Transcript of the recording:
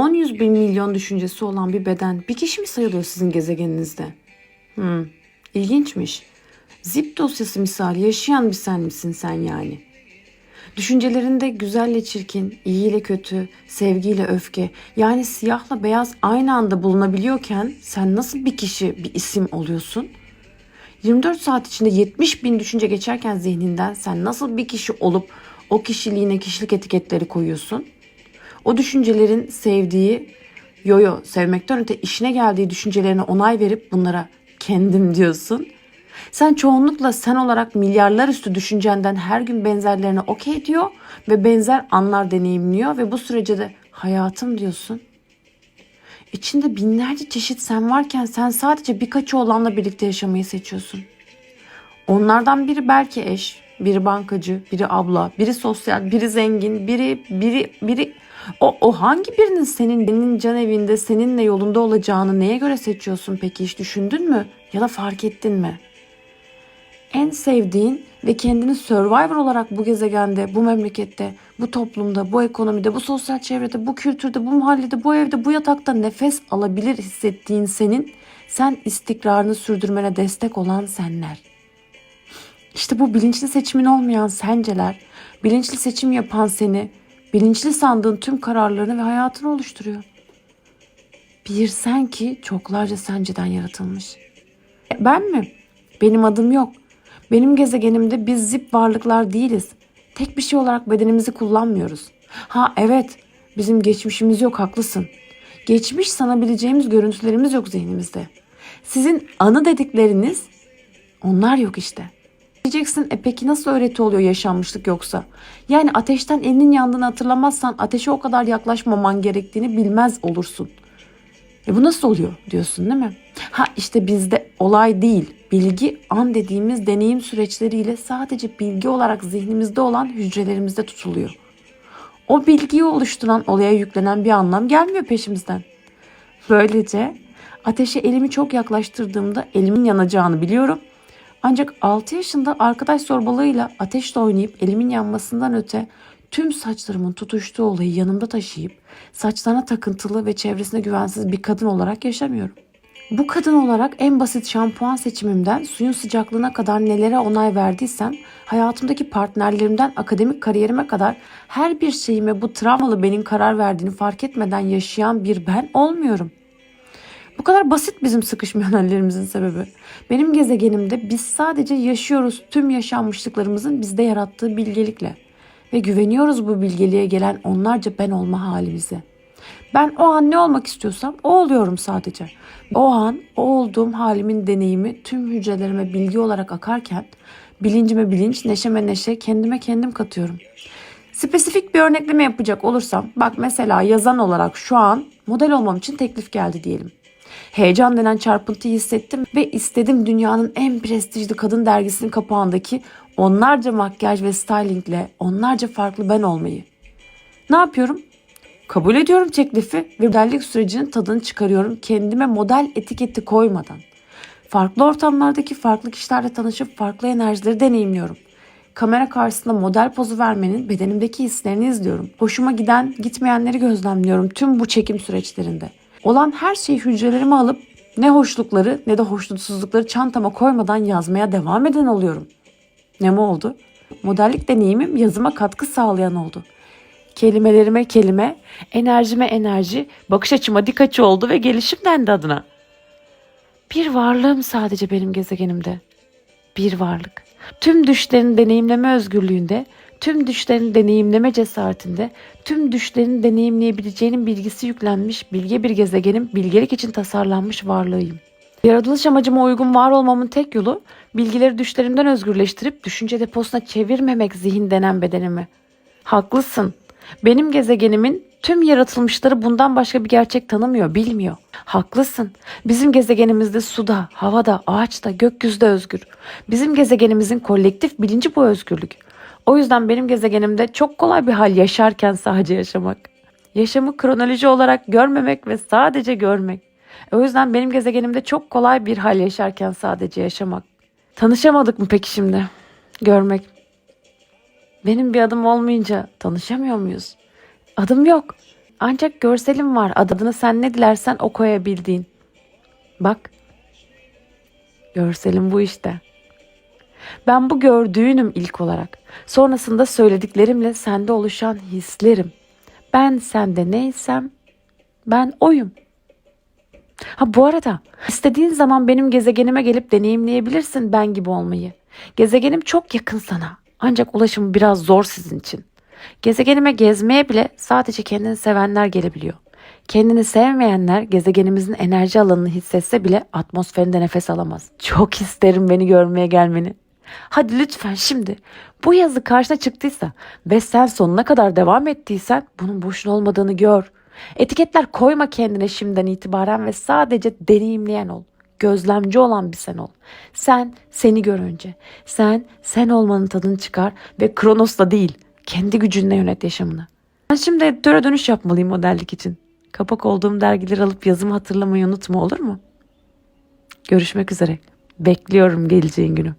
10 yüz bin milyon düşüncesi olan bir beden bir kişi mi sayılıyor sizin gezegeninizde? Hmm, ilginçmiş. Zip dosyası misali yaşayan bir sen misin sen yani? Düşüncelerinde güzelle çirkin, iyi ile kötü, sevgiyle öfke yani siyahla beyaz aynı anda bulunabiliyorken sen nasıl bir kişi, bir isim oluyorsun? 24 saat içinde 70 bin düşünce geçerken zihninden sen nasıl bir kişi olup o kişiliğine kişilik etiketleri koyuyorsun? O düşüncelerin sevdiği, yo yo sevmekten öte işine geldiği düşüncelerine onay verip bunlara kendim diyorsun. Sen çoğunlukla sen olarak milyarlar üstü düşüncenden her gün benzerlerine okey diyor ve benzer anlar deneyimliyor ve bu sürece de hayatım diyorsun. İçinde binlerce çeşit sen varken sen sadece birkaçı olanla birlikte yaşamayı seçiyorsun. Onlardan biri belki eş, biri bankacı, biri abla, biri sosyal, biri zengin, biri biri biri o, o hangi birinin senin senin can evinde seninle yolunda olacağını neye göre seçiyorsun peki hiç düşündün mü? Ya da fark ettin mi? En sevdiğin ve kendini survivor olarak bu gezegende, bu memlekette, bu toplumda, bu ekonomide, bu sosyal çevrede, bu kültürde, bu mahallede, bu evde, bu yatakta nefes alabilir hissettiğin senin, sen istikrarını sürdürmene destek olan senler. İşte bu bilinçli seçimin olmayan senceler, bilinçli seçim yapan seni, bilinçli sandığın tüm kararlarını ve hayatını oluşturuyor. Bir sen ki çoklarca senceden yaratılmış. Ben mi? Benim adım yok. Benim gezegenimde biz zip varlıklar değiliz. Tek bir şey olarak bedenimizi kullanmıyoruz. Ha evet, bizim geçmişimiz yok haklısın. Geçmiş sanabileceğimiz görüntülerimiz yok zihnimizde. Sizin anı dedikleriniz onlar yok işte. Diyeceksin e peki nasıl öğreti oluyor yaşanmışlık yoksa? Yani ateşten elinin yandığını hatırlamazsan ateşe o kadar yaklaşmaman gerektiğini bilmez olursun. E bu nasıl oluyor diyorsun değil mi? Ha işte bizde olay değil. Bilgi an dediğimiz deneyim süreçleriyle sadece bilgi olarak zihnimizde olan hücrelerimizde tutuluyor. O bilgiyi oluşturan olaya yüklenen bir anlam gelmiyor peşimizden. Böylece ateşe elimi çok yaklaştırdığımda elimin yanacağını biliyorum. Ancak 6 yaşında arkadaş zorbalığıyla ateşle oynayıp elimin yanmasından öte tüm saçlarımın tutuştuğu olayı yanımda taşıyıp saçlarına takıntılı ve çevresine güvensiz bir kadın olarak yaşamıyorum. Bu kadın olarak en basit şampuan seçimimden suyun sıcaklığına kadar nelere onay verdiysem hayatımdaki partnerlerimden akademik kariyerime kadar her bir şeyime bu travmalı benim karar verdiğini fark etmeden yaşayan bir ben olmuyorum. Bu kadar basit bizim sıkışmayan hallerimizin sebebi. Benim gezegenimde biz sadece yaşıyoruz tüm yaşanmışlıklarımızın bizde yarattığı bilgelikle. Ve güveniyoruz bu bilgeliğe gelen onlarca ben olma halimize. Ben o an ne olmak istiyorsam o oluyorum sadece. O an o olduğum halimin deneyimi tüm hücrelerime bilgi olarak akarken bilincime bilinç, neşeme neşe, kendime kendim katıyorum. Spesifik bir örnekleme yapacak olursam bak mesela yazan olarak şu an model olmam için teklif geldi diyelim. Heyecan denen çarpıntıyı hissettim ve istedim dünyanın en prestijli kadın dergisinin kapağındaki onlarca makyaj ve stylingle onlarca farklı ben olmayı. Ne yapıyorum? Kabul ediyorum teklifi ve modellik sürecinin tadını çıkarıyorum kendime model etiketi koymadan. Farklı ortamlardaki farklı kişilerle tanışıp farklı enerjileri deneyimliyorum. Kamera karşısında model pozu vermenin bedenimdeki hislerini izliyorum. Hoşuma giden, gitmeyenleri gözlemliyorum tüm bu çekim süreçlerinde. Olan her şeyi hücrelerime alıp ne hoşlukları ne de hoşnutsuzlukları çantama koymadan yazmaya devam eden oluyorum. Ne mi oldu? Modellik deneyimim yazıma katkı sağlayan oldu. Kelimelerime kelime, enerjime enerji, bakış açıma dik oldu ve gelişim dendi adına. Bir varlığım sadece benim gezegenimde. Bir varlık. Tüm düşlerin deneyimleme özgürlüğünde, tüm düşlerin deneyimleme cesaretinde, tüm düşlerin deneyimleyebileceğinin bilgisi yüklenmiş bilge bir gezegenin bilgelik için tasarlanmış varlığıyım. Yaratılış amacıma uygun var olmamın tek yolu bilgileri düşlerimden özgürleştirip düşünce deposuna çevirmemek zihin denen bedenimi. Haklısın. Benim gezegenimin tüm yaratılmışları bundan başka bir gerçek tanımıyor, bilmiyor. Haklısın. Bizim gezegenimizde suda, havada, ağaçta, gökyüzüde özgür. Bizim gezegenimizin kolektif bilinci bu özgürlük. O yüzden benim gezegenimde çok kolay bir hal yaşarken sadece yaşamak. Yaşamı kronoloji olarak görmemek ve sadece görmek. O yüzden benim gezegenimde çok kolay bir hal yaşarken sadece yaşamak. Tanışamadık mı peki şimdi? Görmek. Benim bir adım olmayınca tanışamıyor muyuz? Adım yok. Ancak görselim var. Adını sen ne dilersen o koyabildiğin. Bak. Görselim bu işte. Ben bu gördüğünüm ilk olarak. Sonrasında söylediklerimle sende oluşan hislerim. Ben sende neysem ben oyum. Ha bu arada istediğin zaman benim gezegenime gelip deneyimleyebilirsin ben gibi olmayı. Gezegenim çok yakın sana. Ancak ulaşımı biraz zor sizin için. Gezegenime gezmeye bile sadece kendini sevenler gelebiliyor. Kendini sevmeyenler gezegenimizin enerji alanını hissetse bile atmosferinde nefes alamaz. Çok isterim beni görmeye gelmeni. Hadi lütfen şimdi bu yazı karşına çıktıysa ve sen sonuna kadar devam ettiysen bunun boşuna olmadığını gör. Etiketler koyma kendine şimdiden itibaren ve sadece deneyimleyen ol. Gözlemci olan bir sen ol. Sen seni gör önce. Sen sen olmanın tadını çıkar ve Kronos'la değil kendi gücünle yönet yaşamını. Ben şimdi editöre dönüş yapmalıyım modellik için. Kapak olduğum dergileri alıp yazımı hatırlamayı unutma olur mu? Görüşmek üzere. Bekliyorum geleceğin günü.